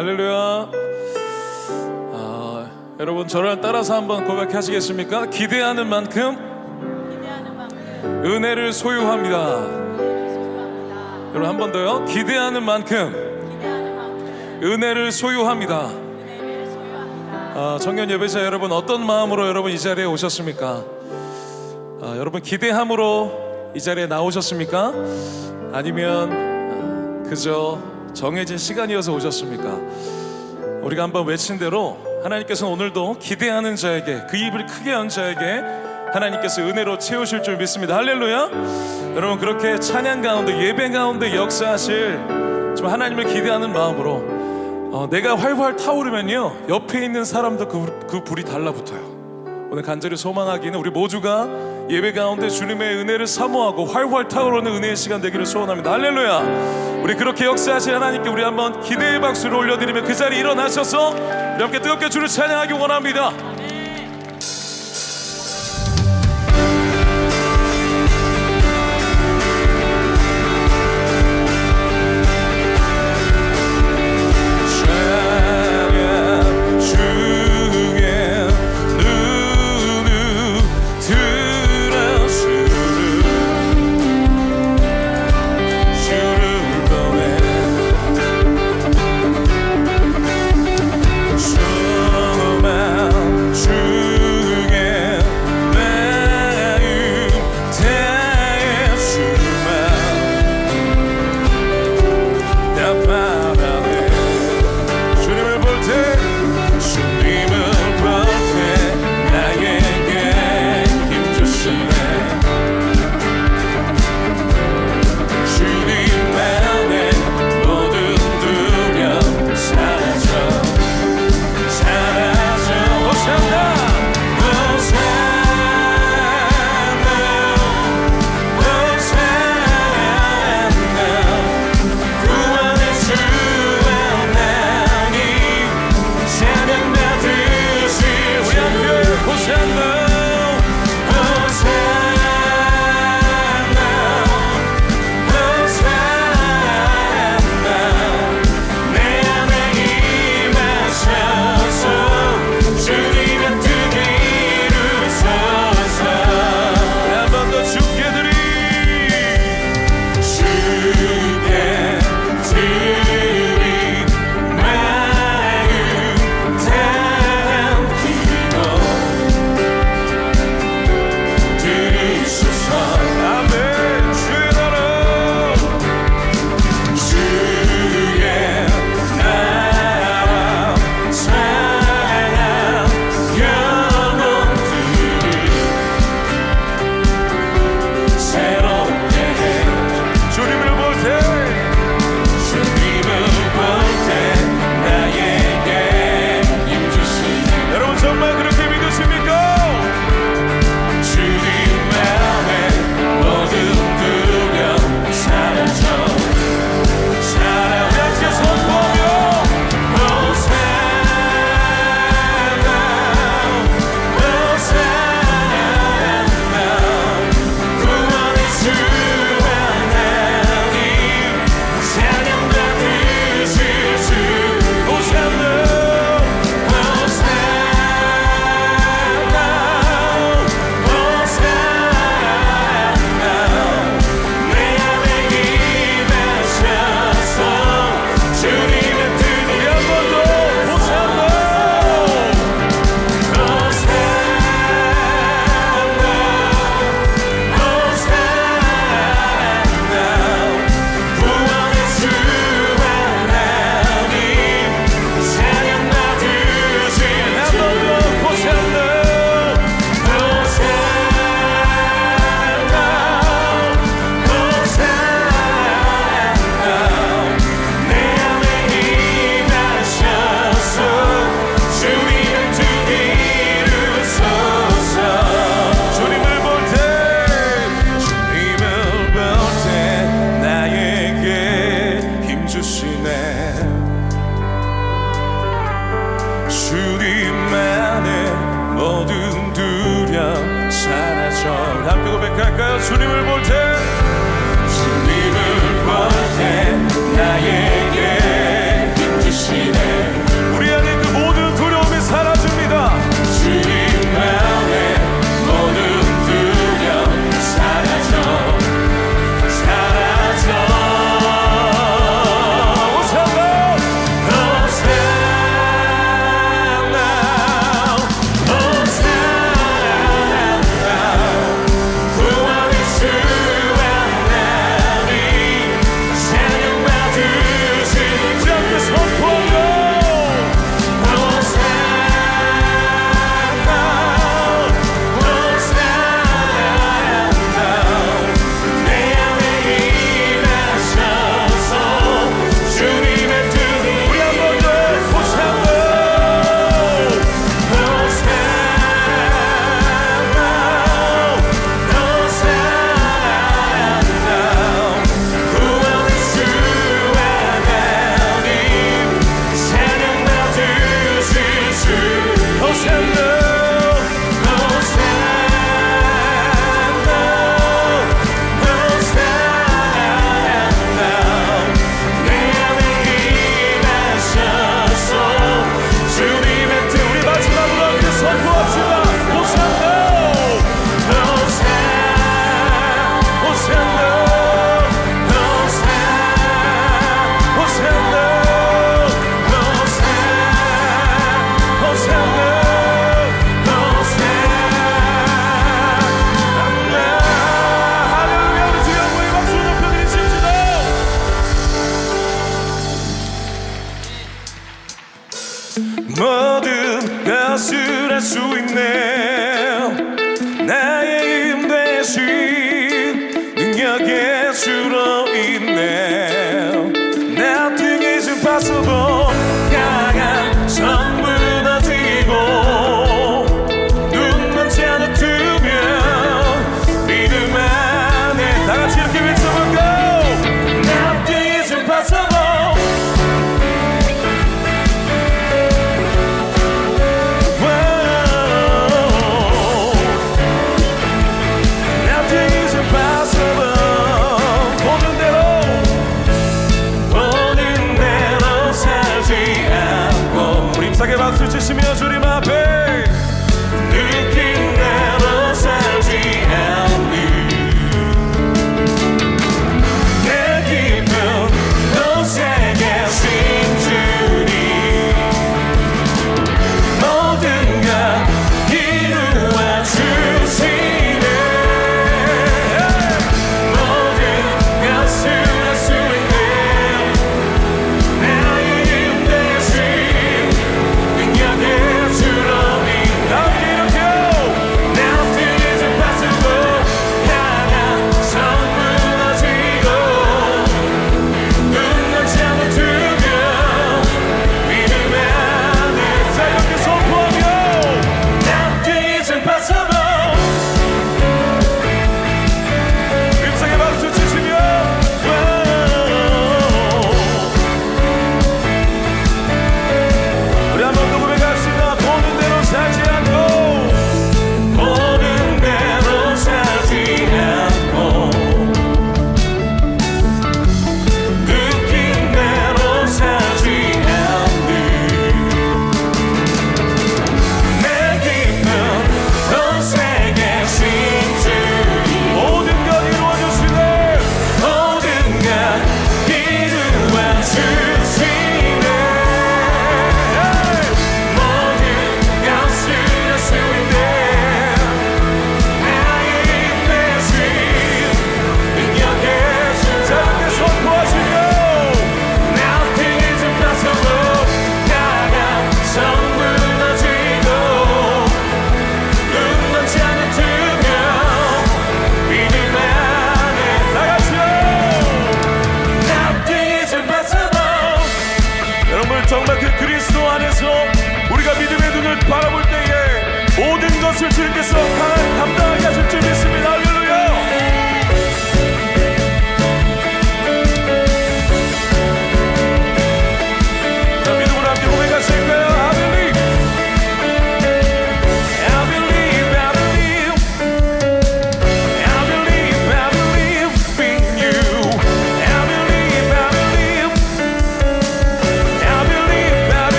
할렐루야. 아, 여러분 저를 따라서 한번 고백하시겠습니까? 기대하는 만큼 은혜를 소유합니다. 여러분 한 번 더요. 기대하는 만큼 기대하는 만큼 은혜를 소유합니다. 은혜를 소유합니다. 아, 청년 예배자 여러분 어떤 마음으로 여러분 이 자리에 오셨습니까? 아, 여러분 기대함으로 이 자리에 나오셨습니까? 아니면 아, 그저 정해진 시간이어서 오셨습니까? 우리가 한번 외친 대로 하나님께서는 오늘도 기대하는 자에게 그 입을 크게 연 자에게 하나님께서 은혜로 채우실 줄 믿습니다. 할렐루야. 여러분 그렇게 찬양 가운데 예배 가운데 역사하실 정말 하나님을 기대하는 마음으로 어, 내가 활활 타오르면요 옆에 있는 사람도 그, 그 불이 달라붙어요. 오늘 간절히 소망하기는 우리 모두가 예배 가운데 주님의 은혜를 사모하고 활활 타오르는 은혜의 시간 되기를 소원합니다. 할렐루야. 우리 그렇게 역사하신 하나님께 우리 한번 기대의 박수를 올려드리며 그 자리에 일어나셔서 함께 뜨겁게 주를 찬양하기 원합니다.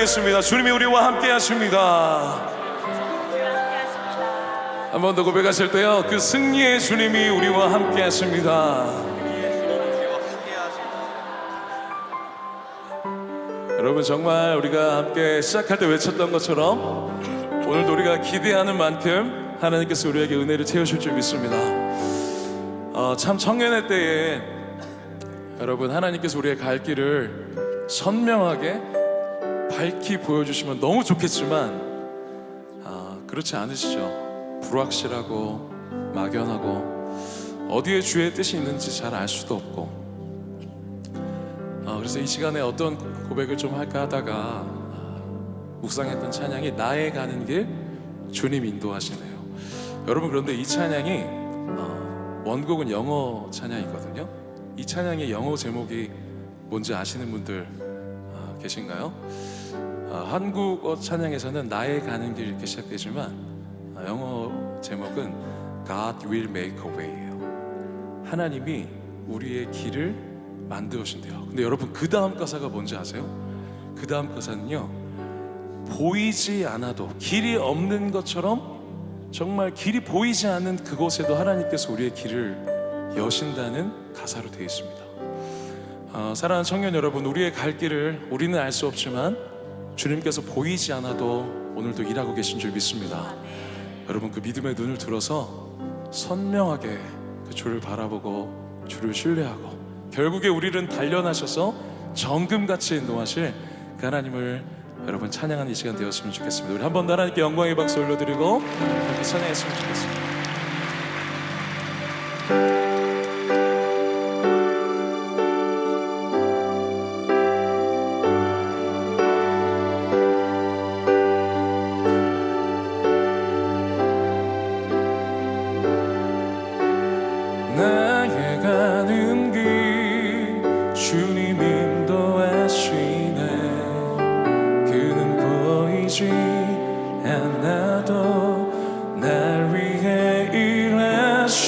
고백하겠습니다. 주님이 우리와 함께 하십니다. 한 번 더 고백하실 때요. 그 승리의 주님이 우리와 함께 하십니다. 여러분 정말 우리가 함께 시작할 때 외쳤던 것처럼 오늘도 우리가 기대하는 만큼 하나님께서 우리에게 은혜를 채우실 줄 믿습니다. 어, 참 청년의 때에 여러분 하나님께서 우리의 갈 길을 선명하게 밝히 보여주시면 너무 좋겠지만 아, 그렇지 않으시죠. 불확실하고 막연하고 어디에 주의 뜻이 있는지 잘 알 수도 없고 아, 그래서 이 시간에 어떤 고백을 좀 할까 하다가 아, 묵상했던 찬양이 나의 가는 길 주님 인도하시네요. 여러분 그런데 이 찬양이 어, 원곡은 영어 찬양이거든요. 이 찬양의 영어 제목이 뭔지 아시는 분들 아, 계신가요? 아, 한국어 찬양에서는 나의 가는 길 이렇게 시작되지만 아, 영어 제목은 God will make a way예요. 하나님이 우리의 길을 만드신대요. 근데 여러분 그 다음 가사가 뭔지 아세요? 그 다음 가사는요 보이지 않아도 길이 없는 것처럼 정말 길이 보이지 않는 그곳에도 하나님께서 우리의 길을 여신다는 가사로 되어 있습니다. 어, 사랑하는 청년 여러분, 우리의 갈 길을 우리는 알 수 없지만 주님께서 보이지 않아도 오늘도 일하고 계신 줄 믿습니다. 여러분 그 믿음의 눈을 들어서 선명하게 그 주를 바라보고 주를 신뢰하고 결국에 우리를 단련하셔서 정금같이 인도하실 그 하나님을 여러분 찬양하는 이 시간 되었으면 좋겠습니다. 우리 한 번 더 하나님께 영광의 박수 올려드리고 함께 찬양했으면 좋겠습니다.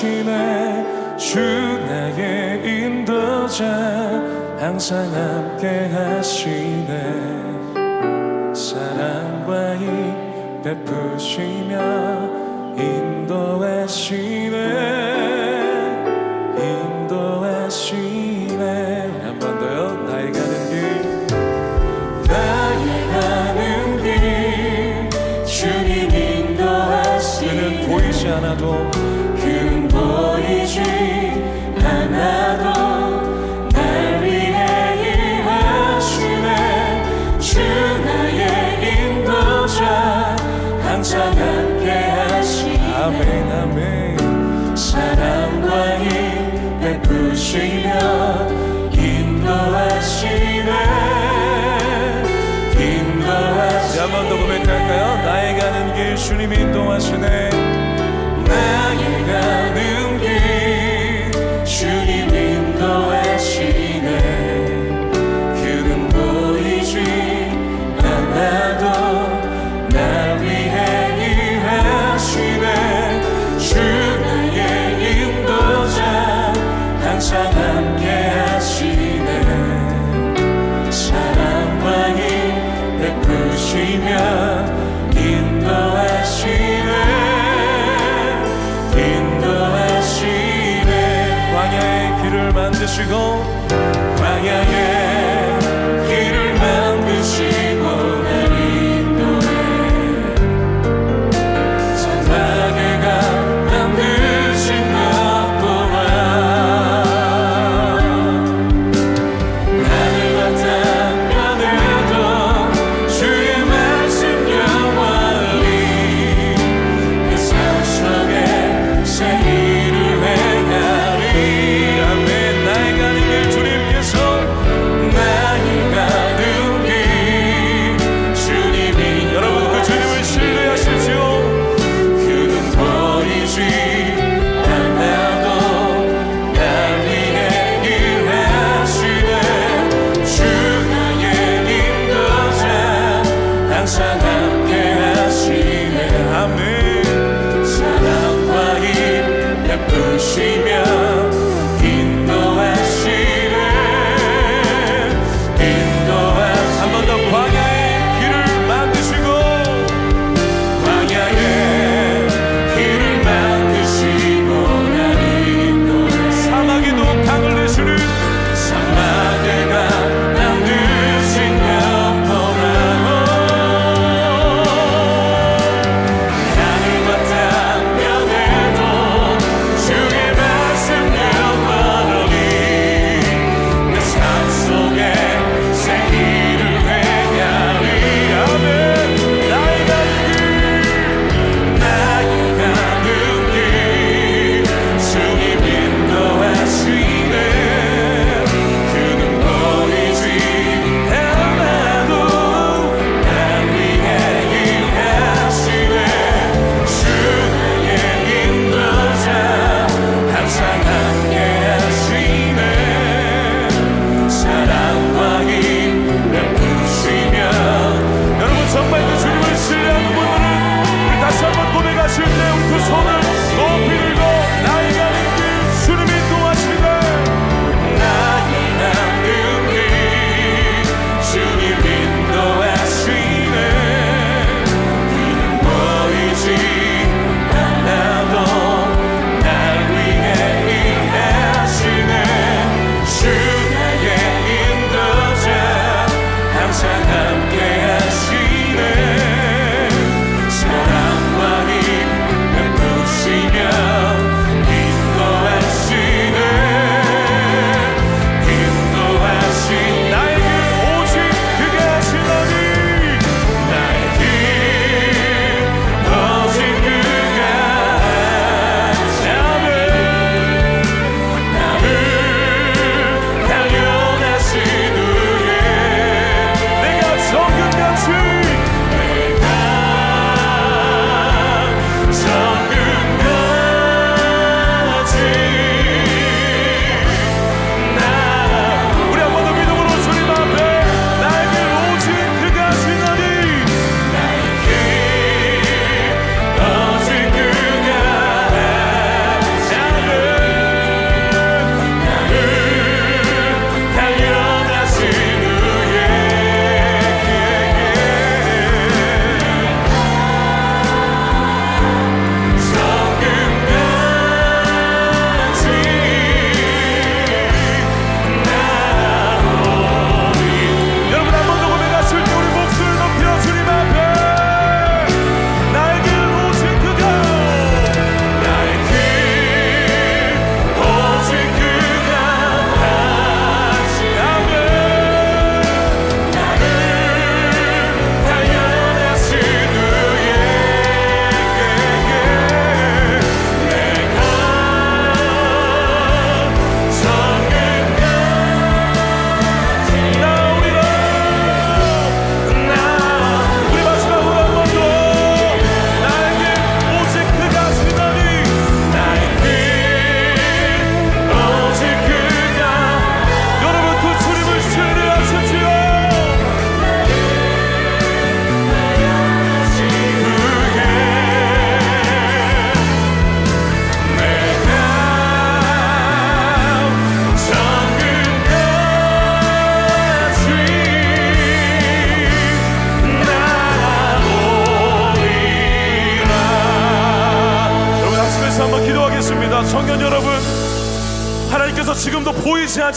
일하시네 주 나의 인도자 항상 함께 하시네 사랑과 이 베푸시며 인도하시네 주님 인도하시네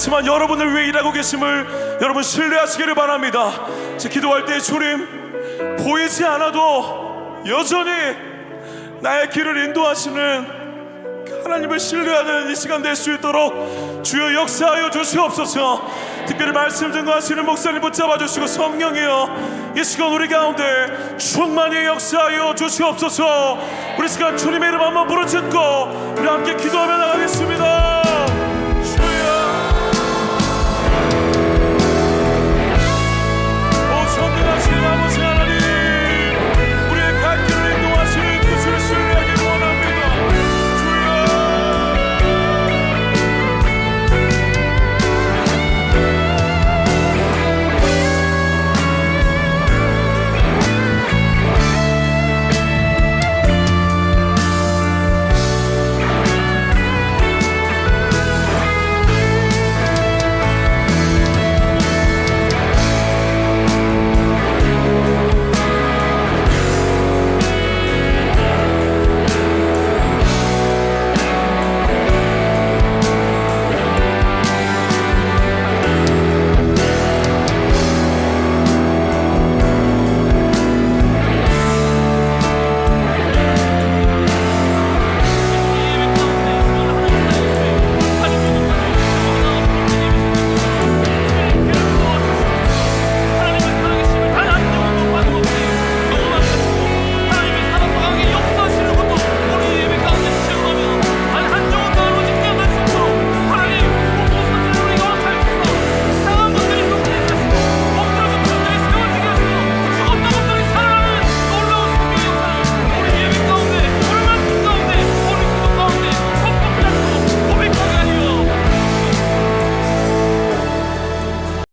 않지만 여러분을 위해 일하고 계심을 여러분 신뢰하시기를 바랍니다. 제 기도할 때 주님 보이지 않아도 여전히 나의 길을 인도하시는 하나님을 신뢰하는 이 시간 될 수 있도록 주여 역사하여 주시옵소서. 특별히 말씀 증거하시는 목사님 붙잡아 주시고 성령이여 이 시간 우리 가운데 충만히 역사하여 주시옵소서. 우리 시간 주님의 이름 한번 부르짖고 우리 함께 기도하며 나가겠습니다